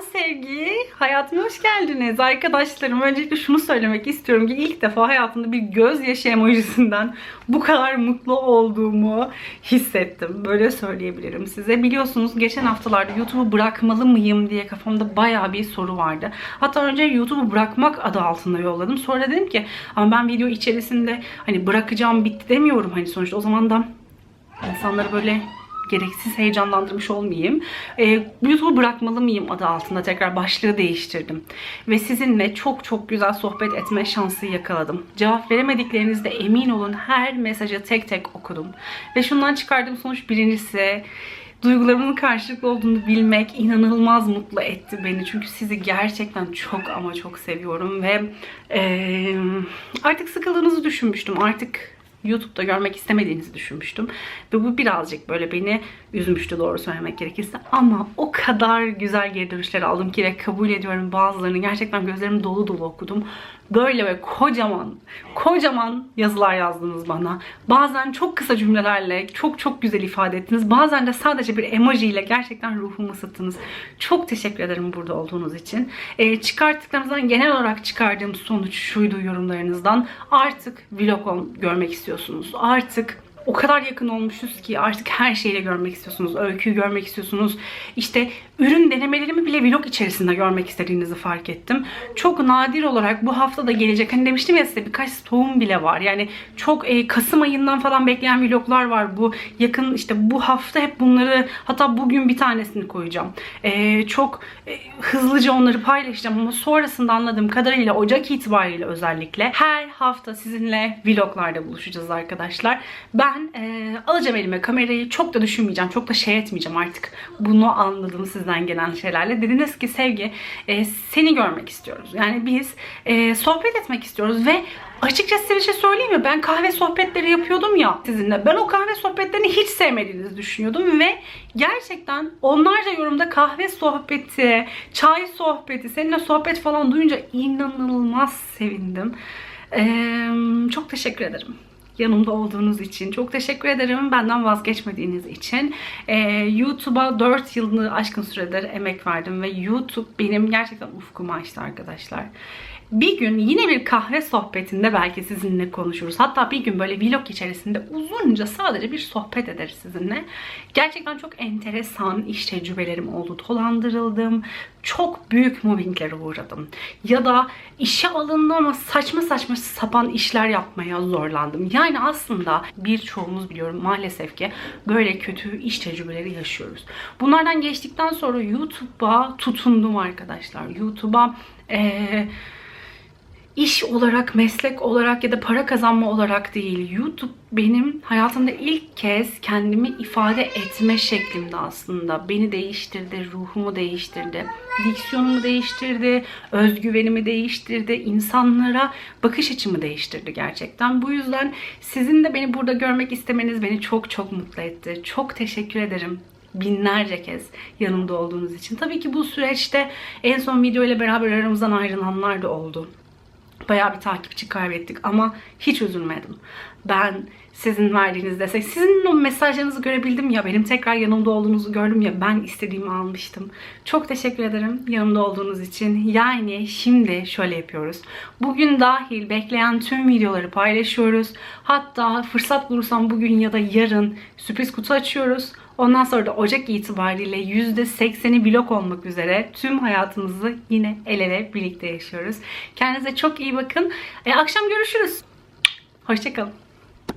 Ben Sevgi. Hayatıma hoş geldiniz. Arkadaşlarım öncelikle şunu söylemek istiyorum ki ilk defa hayatımda bir gözyaşı emojisinden bu kadar mutlu olduğumu hissettim. Böyle söyleyebilirim size. Biliyorsunuz geçen haftalarda YouTube'u bırakmalı mıyım diye kafamda bayağı bir soru vardı. Hatta önce YouTube'u bırakmak adı altında yolladım. Sonra dedim ki ama ben video içerisinde hani bırakacağım bitti demiyorum. Hani sonuçta o zaman da insanları böyle gereksiz heyecanlandırmış olmayayım. Ee, YouTube'u bırakmalı mıyım adı altında tekrar başlığı değiştirdim. Ve sizinle çok çok güzel sohbet etme şansı yakaladım. Cevap veremediklerinizde emin olun her mesajı tek tek okudum. Ve şundan çıkardığım sonuç birincisi duygularımın karşılıklı olduğunu bilmek inanılmaz mutlu etti beni. Çünkü sizi gerçekten çok ama çok seviyorum ve eee, artık sıkıldığınızı düşünmüştüm. Artık YouTube'da görmek istemediğinizi düşünmüştüm. Ve bu birazcık böyle beni üzmüştü doğru söylemek gerekirse. Ama o kadar güzel geri dönüşler aldım ki ve kabul ediyorum bazılarını. Gerçekten gözlerim dolu dolu okudum. Böyle ve kocaman, kocaman yazılar yazdınız bana. Bazen çok kısa cümlelerle çok çok güzel ifade ettiniz. Bazen de sadece bir emoji ile gerçekten ruhumu ısıttınız. Çok teşekkür ederim burada olduğunuz için. Ee, çıkarttıklarımızdan genel olarak çıkardığım sonuç şuydu yorumlarınızdan. Artık vlog görmek istiyorsunuz. Artık o kadar yakın olmuşuz ki artık her şeyle görmek istiyorsunuz. Öyküyü görmek istiyorsunuz. İşte ürün denemelerimi bile vlog içerisinde görmek istediğinizi fark ettim. Çok nadir olarak bu hafta da gelecek. Hani demiştim ya size birkaç stoğum bile var. Yani çok e, Kasım ayından falan bekleyen vloglar var. Bu yakın işte bu hafta hep bunları hatta bugün bir tanesini koyacağım. E, çok e, hızlıca onları paylaşacağım ama sonrasında anladığım kadarıyla Ocak itibariyle özellikle her hafta sizinle vloglarda buluşacağız arkadaşlar. Ben e, alacağım elime kamerayı çok da düşünmeyeceğim. Çok da şey etmeyeceğim artık. Bunu anladım sizden gelen şeylerle. Dediniz ki Sevgi e, seni görmek istiyoruz. Yani biz e, sohbet etmek istiyoruz ve açıkçası size bir şey söyleyeyim mi? Ben kahve sohbetleri yapıyordum ya sizinle. Ben o kahve sohbetlerini hiç sevmediğinizi düşünüyordum ve gerçekten onlarca yorumda kahve sohbeti, çay sohbeti, seninle sohbet falan duyunca inanılmaz sevindim. Ee, çok teşekkür ederim yanımda olduğunuz için. Çok teşekkür ederim benden vazgeçmediğiniz için. Ee, YouTube'a 4 yılını aşkın süredir emek verdim ve YouTube benim gerçekten ufkumu açtı arkadaşlar. Bir gün yine bir kahve sohbetinde belki sizinle konuşuruz. Hatta bir gün böyle vlog içerisinde uzunca sadece bir sohbet ederiz sizinle. Gerçekten çok enteresan iş tecrübelerim oldu. Dolandırıldım. Çok büyük mobbinglere uğradım. Ya da işe alındım ama saçma saçma sapan işler yapmaya zorlandım. Yani aslında birçoğumuz biliyorum maalesef ki böyle kötü iş tecrübeleri yaşıyoruz. Bunlardan geçtikten sonra YouTube'a tutundum arkadaşlar. YouTube'a eee iş olarak, meslek olarak ya da para kazanma olarak değil. YouTube benim hayatımda ilk kez kendimi ifade etme şeklimde aslında. Beni değiştirdi, ruhumu değiştirdi, diksiyonumu değiştirdi, özgüvenimi değiştirdi, insanlara bakış açımı değiştirdi gerçekten. Bu yüzden sizin de beni burada görmek istemeniz beni çok çok mutlu etti. Çok teşekkür ederim binlerce kez yanımda olduğunuz için. Tabii ki bu süreçte en son video ile beraber aramızdan ayrılanlar da oldu bayağı bir takipçi kaybettik ama hiç üzülmedim. Ben sizin verdiğiniz destek, sizin o mesajlarınızı görebildim ya, benim tekrar yanımda olduğunuzu gördüm ya, ben istediğimi almıştım. Çok teşekkür ederim yanımda olduğunuz için. Yani şimdi şöyle yapıyoruz. Bugün dahil bekleyen tüm videoları paylaşıyoruz. Hatta fırsat bulursam bugün ya da yarın sürpriz kutu açıyoruz. Ondan sonra da Ocak itibariyle %80'i vlog olmak üzere tüm hayatımızı yine el ele birlikte yaşıyoruz. Kendinize çok iyi bakın. E, akşam görüşürüz. Hoşçakalın.